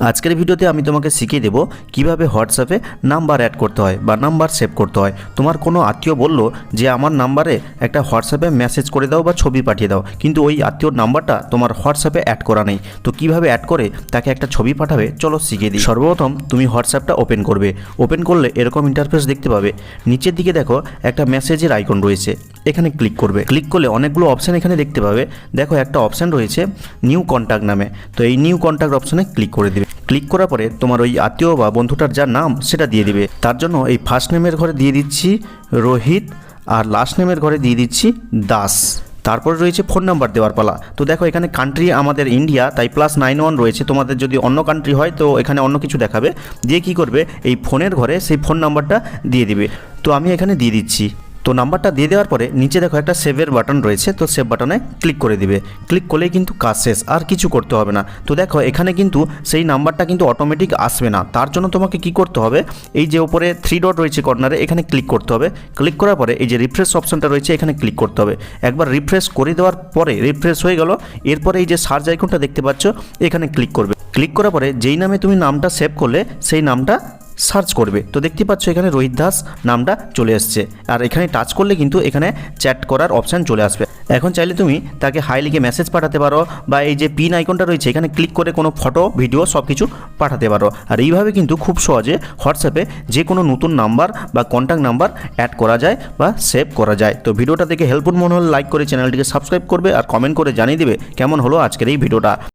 আজকের ভিডিওতে আমি তোমাকে শিখিয়ে দেবো কীভাবে হোয়াটসঅ্যাপে নাম্বার অ্যাড করতে হয় বা নাম্বার সেভ করতে হয়। তোমার কোনো আত্মীয় বলল যে, আমার নাম্বারে একটা হোয়াটসঅ্যাপে মেসেজ করে দাও বা ছবি পাঠিয়ে দাও। কিন্তু ওই আত্মীয়র নাম্বারটা তোমার হোয়াটসঅ্যাপে অ্যাড করা নেই। তো কীভাবে অ্যাড করে তাকে একটা ছবি পাঠাবে? চলো শিখিয়ে দিই। সর্বপ্রথম তুমি হোয়াটসঅ্যাপটা ওপেন করবে। ওপেন করলে এরকম ইন্টারফেস দেখতে পাবে। নিচের দিকে দেখো একটা মেসেজের আইকন রয়েছে। এখানে ক্লিক করবে। ক্লিক করলে অনেকগুলো অপশান এখানে দেখতে পাবে। দেখো একটা অপশান রয়েছে নিউ কন্ট্যাক্ট নামে। তো এই নিউ কন্ট্যাক্ট অপশানে ক্লিক করে দিবে। ক্লিক করার পরে তোমার ওই আত্মীয় বা বন্ধুটার যার নাম, সেটা দিয়ে দিবে। তার জন্য এই ফার্স্ট নেমের ঘরে দিয়ে দিচ্ছি রোহিত আর লাস্ট নেমের ঘরে দিয়ে দিচ্ছি দাস। তারপর রয়েছে ফোন নাম্বার দেওয়ার পালা। তো দেখো এখানে কান্ট্রি আমাদের ইন্ডিয়া তাই প্লাস নাইন ওয়ান রয়েছে। তোমাদের যদি অন্য কান্ট্রি হয়, তো এখানে অন্য কিছু দেখাবে। দিয়ে কি করবে? এই ফোনের ঘরে সেই ফোন নাম্বারটা দিয়ে দিবে। তো আমি এখানে দিয়ে দিচ্ছি। তো নাম্বারটা দিয়ে দেওয়ার পরে নিচে দেখো একটা সেভের বাটন রয়েছে, তো সেভ বাটনে ক্লিক করে দিবে। ক্লিক করলেই কিন্তু কাজ শেষ, আর কিছু করতে হবে না। তো দেখো, এখানে কিন্তু সেই নাম্বারটা কিন্তু অটোমেটিক আসবে না। তার জন্য তোমাকে কি করতে হবে, এই যে উপরে থ্রি ডট রয়েছে কর্নারে এখানে ক্লিক করতে হবে। ক্লিক করার পরে এই যে রিফ্রেশ অপশনটা রয়েছে, এখানে ক্লিক করতে হবে। একবার রিফ্রেশ করে দেওয়ার পরে রিফ্রেশ হয়ে গেল, এরপরে এই যে সার্চ আইকনটা দেখতে পাচ্ছ, এখানে ক্লিক করবে। ক্লিক করার পরে যেই নামে তুমি নামটা সেভ করলে, সেই নামটা সার্চ করবে। তো দেখতে পাচ্ছ এখানে রোহিত দাস নামটা চলে আসছে আর এখানে টাচ করলে কিন্তু এখানে চ্যাট করার অপশান চলে আসবে। এখন চাইলে তুমি তাকে হাই লিখে মেসেজ পাঠাতে পারো বা এই যে পিন আইকনটা রয়েছে, এখানে ক্লিক করে কোনো ফটো ভিডিও সব কিছু পাঠাতে পারো। আর এইভাবে কিন্তু খুব সহজে হোয়াটসঅ্যাপে যে কোনো নতুন নাম্বার বা কন্ট্যাক্ট নাম্বার অ্যাড করা যায় বা সেভ করা যায়। তো ভিডিওটা দেখে হেল্পফুল মনে হলে লাইক করে চ্যানেলটিকে সাবস্ক্রাইব করবে আর কমেন্ট করে জানিয়ে দেবে কেমন হলো আজকের এই ভিডিওটা।